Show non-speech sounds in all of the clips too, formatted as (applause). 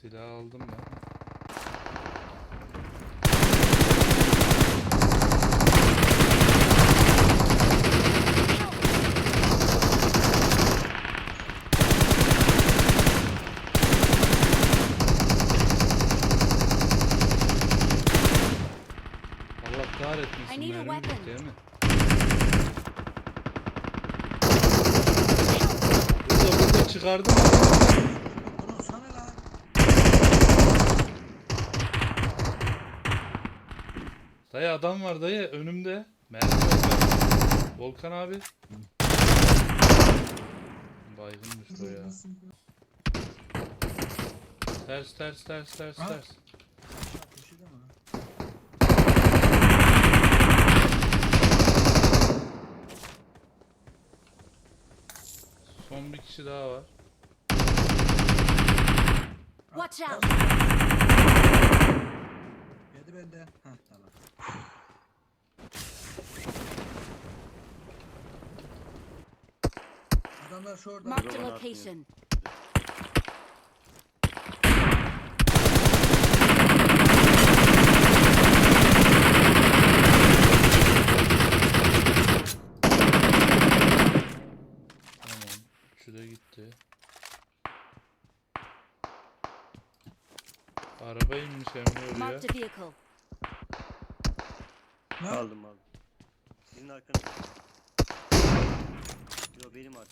Silah aldım ben. Allah I kahretmesin need a mermi weapon. bitti değil mi? Burada burada çıkardım. Bunu sana lan. Dayı adam var dayı önümde. Mermi yok. Volkan abi. Baygınmış o ya. Ters ters ters ters Ha? ters. Köşede mi? Son bir kişi daha var. Watch out! Yedi bende. Heh Marked a location.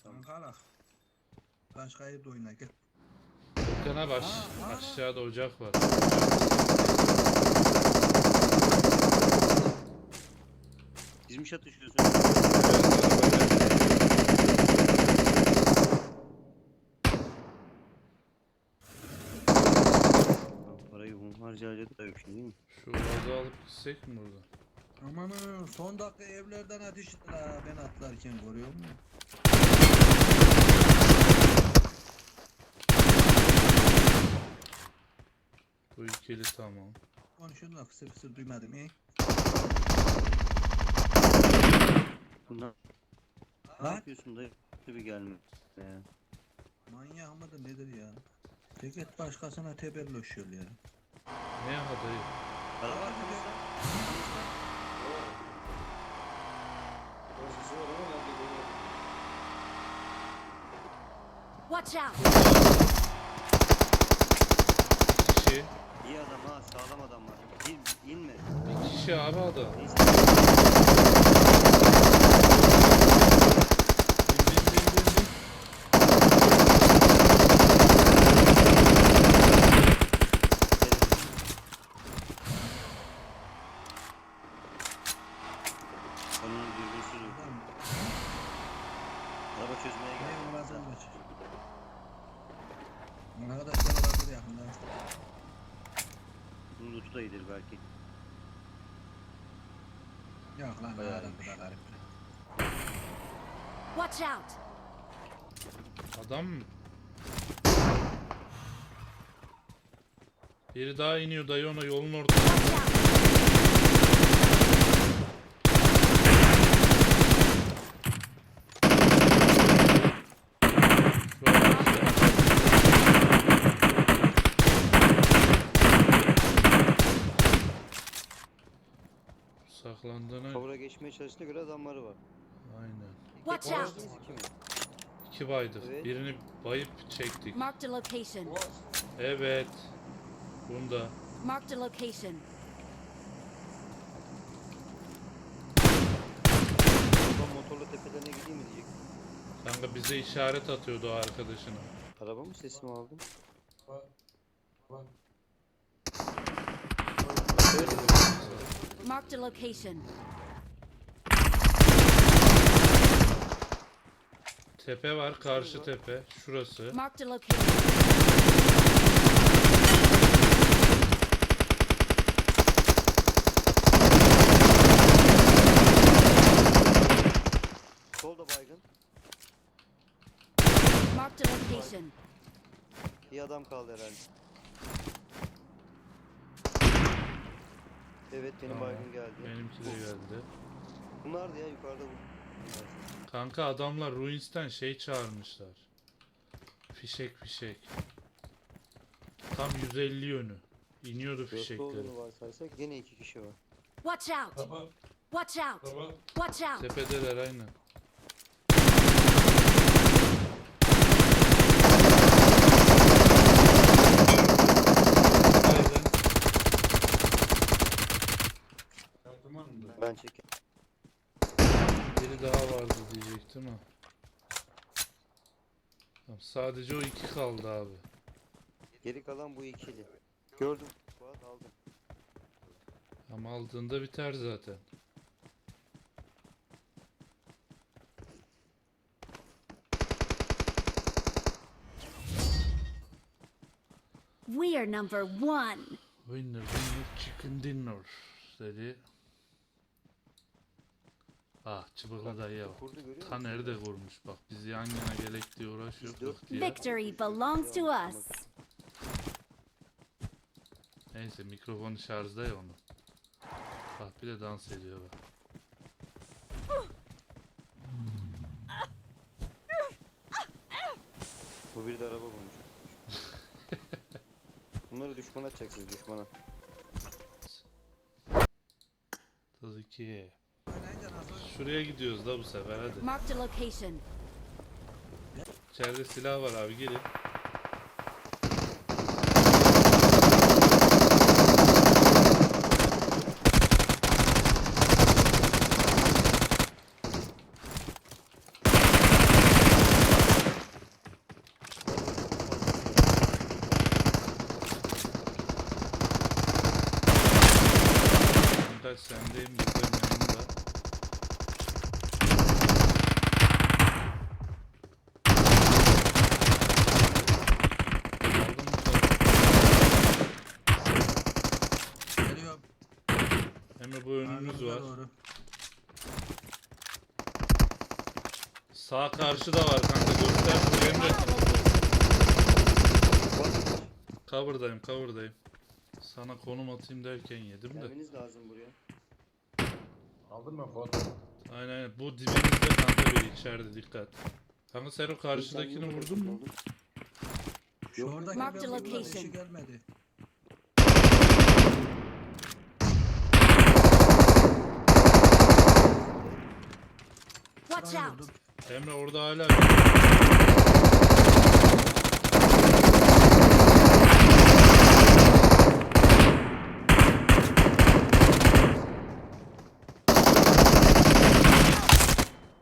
Ankara. Başka yerde oyna gel. Volkan abi aş- Aa, aa. aşağıda ocak var. Siz mi çatışıyorsunuz? Lan Parayı hunharca harcadık da yok şimdi değil mi? Şu gazı alıp gitsek mi buradan? Amanın son dakika evlerden ateş etti la ben atlarken görüyor musun? Bu ikili tamam. Konuşuyorlar kısır kısır duymadım iyi. Bundan ne Lan yapıyorsun dayı? Bir gelme. Ya. manyak mıdır nedir ya? Ceket başkasına tebelloşuyor ya. Ne ya dayı? Araba arkamızda. Watch out! Kişi. İyi adam ha sağlam adam var. İn, inme. Bir kişi abi adam. Neyse. Bin bin bin bin bin. Onun dürbünsüz vurdu. Ulan Araba çözmeye ne geldi. uğraşan maç. Arkadaşlar olabilir yakında. Bunun lootu da iyidir belki. Yok lan Bayağı adam iyiymiş. bu da garip. Watch out! Adam mı? Biri daha iniyor dayı ona yolun araçta. Saklandığına Kavura geçmeye çalıştığına göre adamları var. aynen. Watch out. iki baydık. Evet. Birini bayıp çektik. Marked a location. Evet. Bunda. Marked a location. Babam motorla tepelerine gideyim mi diyecek. Kanka bize işaret atıyordu o arkadaşına. Araba mı sesimi aldım? Marked a location. Tepe var, karşı tepe. Şurası. Marked a location. Solda baygın. Marked a location. Bir adam kaldı herhalde. Evet benim Tamam. baygın geldi. Benimki de geldi. Bunlardı ya yukarıda bu. Kanka adamlar Ruins'ten şey çağırmışlar. Fişek fişek. Tam 150 yönü. İniyordu Dörtte fişekleri. olduğunu varsaysak gene iki kişi var. Watch out! Tamam. Watch out! Tamam. Watch out! Tepedeler aynen. Mı? Ben çekeyim. Biri daha vardı diyecektim ha. Tamam, sadece o iki kaldı abi. Geri kalan bu ikili. Gördüm. Fuat aldım. Ama aldığında biter zaten. We are number one. Winner winner chicken dinner dedi. Ah çıbıklı dayı bak. Kurdu görüyor musun? Ta nerede kurmuş bak biz yan yana gelek diye uğraşıyorduk dört- diye. Victory belongs to us. Neyse mikrofonu şarjda ya onun. Bak bir de dans ediyor bak. Bu bir de araba bulmuş. (laughs) Bunları düşmana atacaksınız düşmana. Tabii ki. Oynayınca nasıl? Şuraya gidiyoruz da bu sefer hadi. Marked a location. İçeride silah var abi gelin. Sendeyim buradayım yanında. Aldım bu tarafa. Geliyorum. Emre bu önümüz Arkamıza var. doğru. Sağ karşıda var kanka göster. Location. Fuat cover'dayım cover'dayım. Sana konum atayım derken yedim de. gelmeniz lazım buraya. Aldın mı Fuat? Aynen aynen. Bu dibimizde kanka biri içeride dikkat. Kanka sen o karşıdakini Sen vurdun mu? Şu Yok. oradaki a vurdular, location. gelmedi. Watch out! Emre orada hala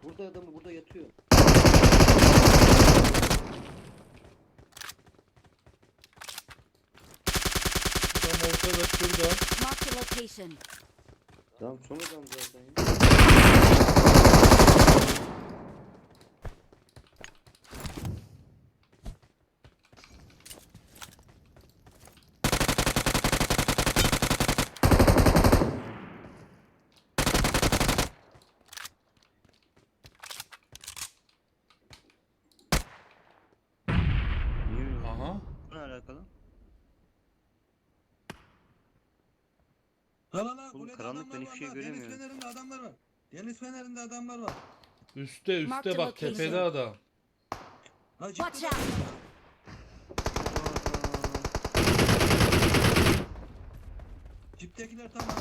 Burada adamı burada yatıyor. adam ortada şurada. Marked a location. Tamam son adam zaten ya. La la la Oğlum, kulede karanlık, ben adamlar hiçbir var şey la. Deniz göremiyorum. fenerinde adamlar var. Deniz fenerinde adamlar var. Üste Mark üste the bak location. tepede adam. La Watch ciddi out! Ciptekiler tamam.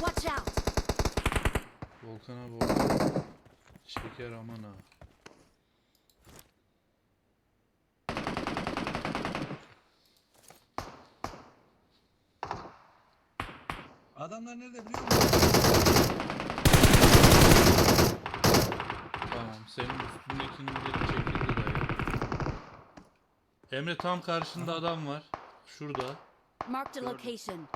Watch out! Volkan abi orada. Şeker aman ha. Adamlar nerede biliyor musun? Tamam senin üstündekinin biri çekildi dayı. Emre tam karşında adam var. Şurada. Marked a location.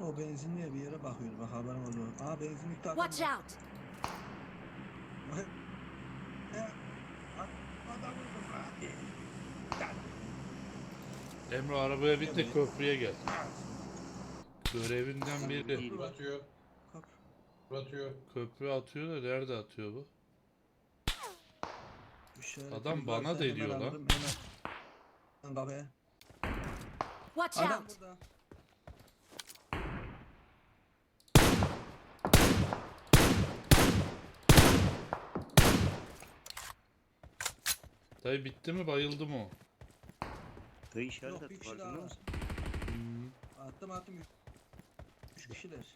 O benzinliğe bir yere bakıyor. Bak haberin oldu. Aa benzinlikte adam Watch out! Ya, ad- adam vurdu. Emre arabaya bin de köprüye gel. Görevinden biri. Köprü atıyor. Köprü atıyor. Köprü atıyor da nerede atıyor bu? Adam bana ediyor lan. Hemen. Hemen kafaya. Watch Adam out! burada. Dayı bitti mi bayıldı mı o? Dayı işaret Yok bir attı kişi daha farkında var. mısın? Hmm. Attım attım. Üç kişiler.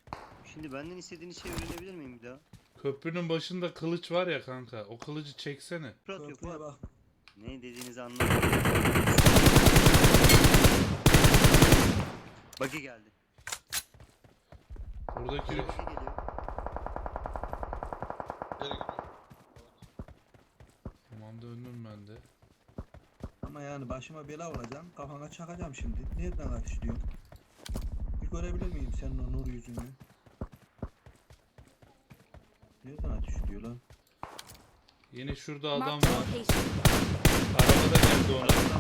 Şimdi benden istediğiniz şey öğrenebilir miyim bir daha? Köprünün başında kılıç var ya kanka. O kılıcı çeksene. Fırat yok Köprüye bak. Ne dediğinizi anlamadım. Buggy geldi. Buradaki Buggy geliyor. Geri gidiyor. Tamam döndüm ben de. Ama yani başıma bela olacağım. Kafana çakacağım şimdi. Nereden atışlıyor? Bir görebilir miyim senin o nur yüzünü? Nereden atışlıyor lan? Yine şurada adam var. Arabada geldi ona.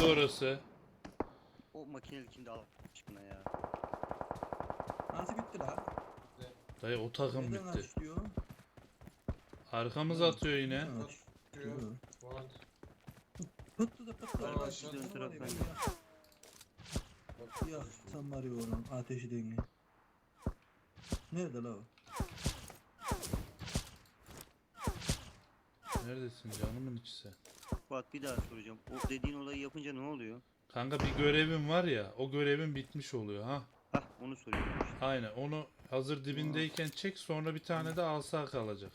Bitti orası. O makinenin içinde al aşkına ya. Nasıl bitti lan? Dayı o takım Nereden bitti. atışlıyor? Arkamız atıyor yine. Nereden Diyor. atışlıyor? Fuat. Pıttı da pıttı. Ya, taraftan gel. Yaksam var ya onun ateşi denge. Nerede la o? Neredesin canımın içi sen? Fuat bir daha soracağım. O dediğin olayı yapınca ne oluyor? Kanka bir görevim var ya. O görevin bitmiş oluyor ha. Hah onu soruyorum işte. Aynen onu hazır dibindeyken çek sonra bir tane de asa kalacak.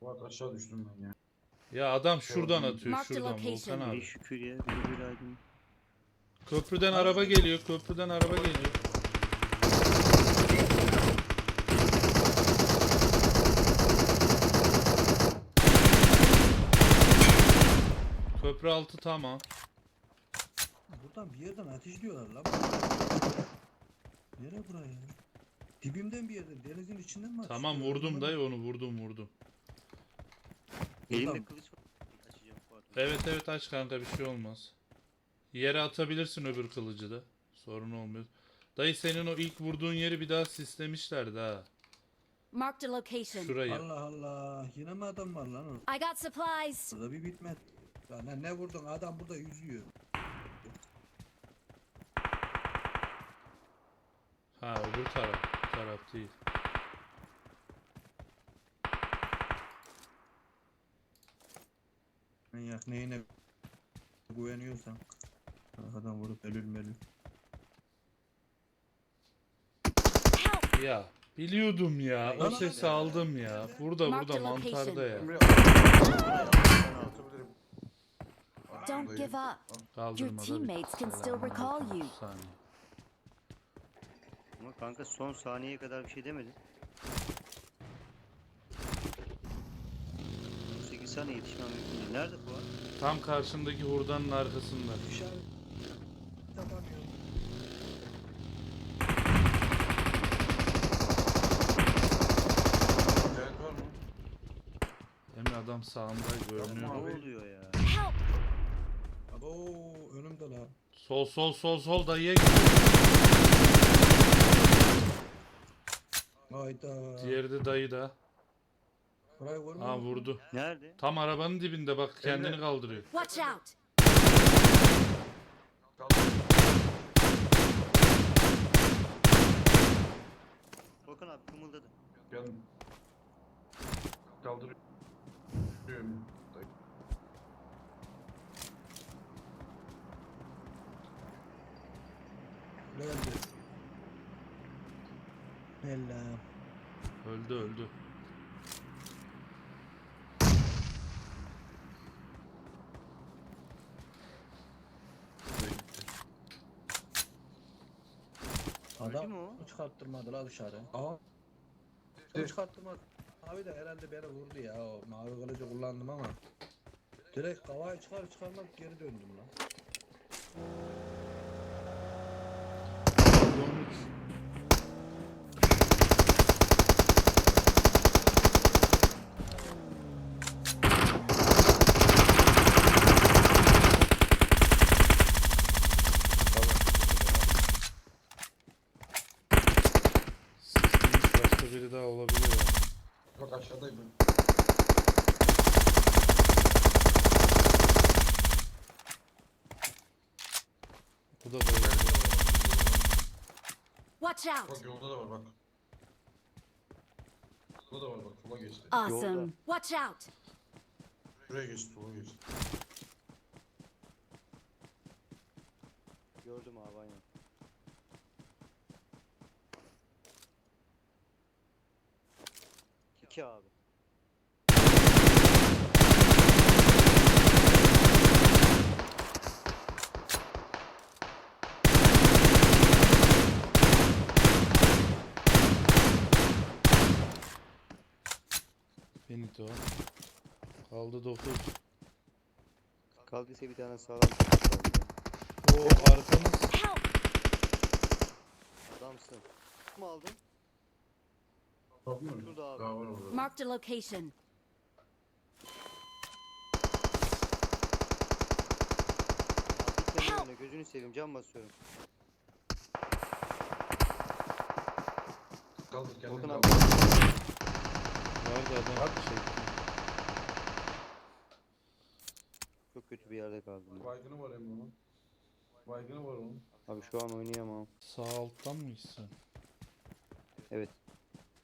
Fuat aşağı düştüm ben ya. Ya adam şuradan Gördüm. atıyor şuradan location. Volkan İyi abi. şükür ya. Bir bir aydın. Köprüden araba geliyor köprüden araba geliyor. Köprü altı tamam. Buradan bir yerden ateşliyorlar lan. Nereye buraya ya? Dibimden bir yerden denizin içinden mi Tamam atışlıyor? vurdum dayı onu vurdum vurdum. Elimde kılıç var. Açacağım Fuat. Evet evet aç kanka bir şey olmaz. Yere atabilirsin öbür kılıcı da. Sorun olmuyor. Dayı senin o ilk vurduğun yeri bir daha sislemişlerdi ha. Marked a location. Şurayı. Allah Allah. Yine mi adam var lan? I got supplies. Burada bir bitmez. Ya ne, ne vurdun? Adam burada yüzüyor. Ha öbür taraf. Bu taraf değil. Manyak neyine güveniyorsan. Arkadan vurup ölür melür. Help! Ya biliyordum ya. O sesi aldım ya. Burada burada mantarda ya. Don't give up. Kaldırmada bir- teammates can still recall you. Saniye. Kanka son saniyeye kadar bir şey demedin. 8 saniye yetişmem mümkün değil. Nerede Fuat? Tam karşındaki hurdanın arkasında. İşaret yapamıyorum. İnternet var mı? Emre adam sağında görünüyor. Ne Abi. oluyor ya? Abo önümde lan. Sol sol sol sol dayıya gidiyor. Hayda. Diğeri de dayı da. Burayı. Ha vurdu. Nerede? Tam arabanın dibinde bak kendini Emre. kaldırıyor. Watch out! Volkan abi kımıldadı. Ben kaldırıyorum. Öldü. Ella. Öldü öldü. Adam mü o? çıkarttırmadı la dışarı. Aa. Evet. Çıkarttırmadı. Abi de herhalde beni vurdu ya. O mavi kılıcı kullandım ama. Direkt kavayı çıkar çıkarmak geri döndüm lan. Bu da böyle. Watch out! Bak yolda da var bak. Burada da var bak sola geçti. Awesome. Watch out! Şuraya geçti sola geçti. Gördüm abi aynen. İki abi. Benito. Kaldı 9. Kaldıysa bir tane sağlam. O arkamız. Adamsın. Kim aldın? Bakmıyor musun? Şurada abi. Daha var orada. Marked a location. Abi gitme önüne gözünü seveyim cam basıyorum. Kaldır kendini Volkan kaldır. Abi. Vardı adam çekti. Çok kötü bir yerde kaldım. Baygını var onun. Baygını var onun. Abi şu an oynayamam. Sağ alttan mı gitsen? Evet.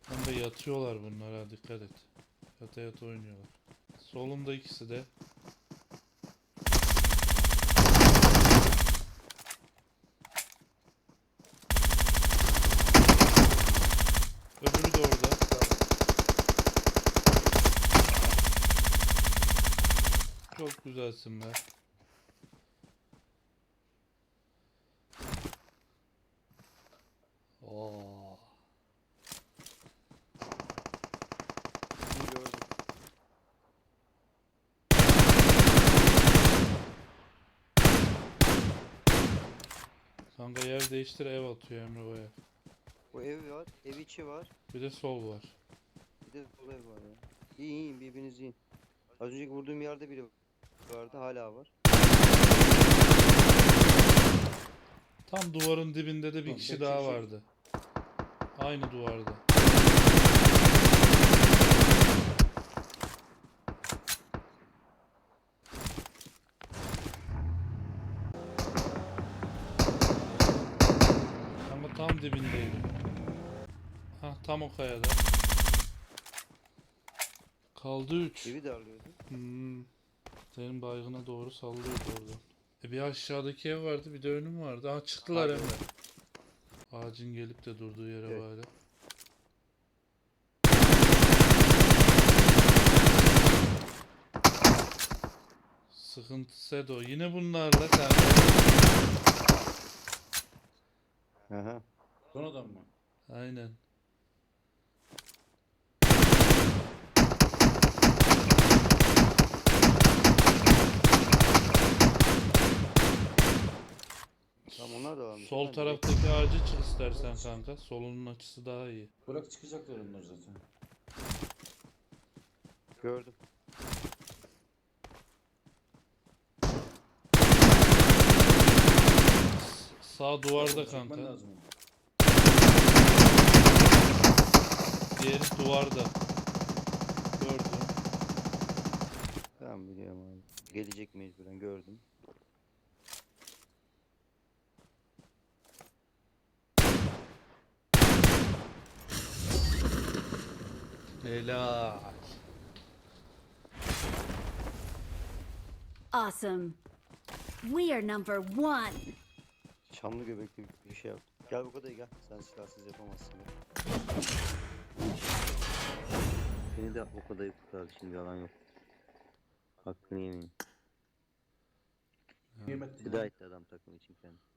Hem de yatıyorlar bunlara dikkat et. Yata yata oynuyorlar. Solumda ikisi de orada. Çok güzelsin be. Oo. Kanka yer değiştir ev atıyor Emre Baya. Bu ev var. Ev içi var. Bir de sol var. Bir de sol ev var ya. İyi iyi birbirinizi yiyin. Az önceki vurduğum yerde biri vardı hala var. Tam duvarın dibinde de bir Tamam, kişi daha kişi. vardı. Aynı duvarda. Ama tam dibindeydi. Ha tam o kayada. Kaldı 3. Evi darlıyordu. Hmm. Senin baygına doğru sallıyordu oradan. E bir aşağıdaki ev vardı bir de önüm vardı. Aa çıktılar Aynen. hemen. Ağacın gelip de durduğu yere Evet. böyle. Sıkıntı Sedo. Yine bunlarla kanka. Aha. Son adam mı? Aynen. Tamam onlar da varmış. Sol taraftaki ağacı çık istersen kanka. Solunun açısı daha iyi. Bırak çıkacaklar onlar zaten. Gördüm. Sağ duvarda Çekmen kanka. lazım onu. Diğeri duvarda. Gördüm. Tamam biliyorum abi. Gelecek mecburen gördüm. Helal. Awesome. We are number one. Çamlı göbekli bir şey yap. Gel bu kadar gel. Sen silahsız yapamazsın. ya. Beni de o kadar kurtardı şimdi yalan yok. Hakkını yemeyin. Nimet Feda etti adam takım için kendi.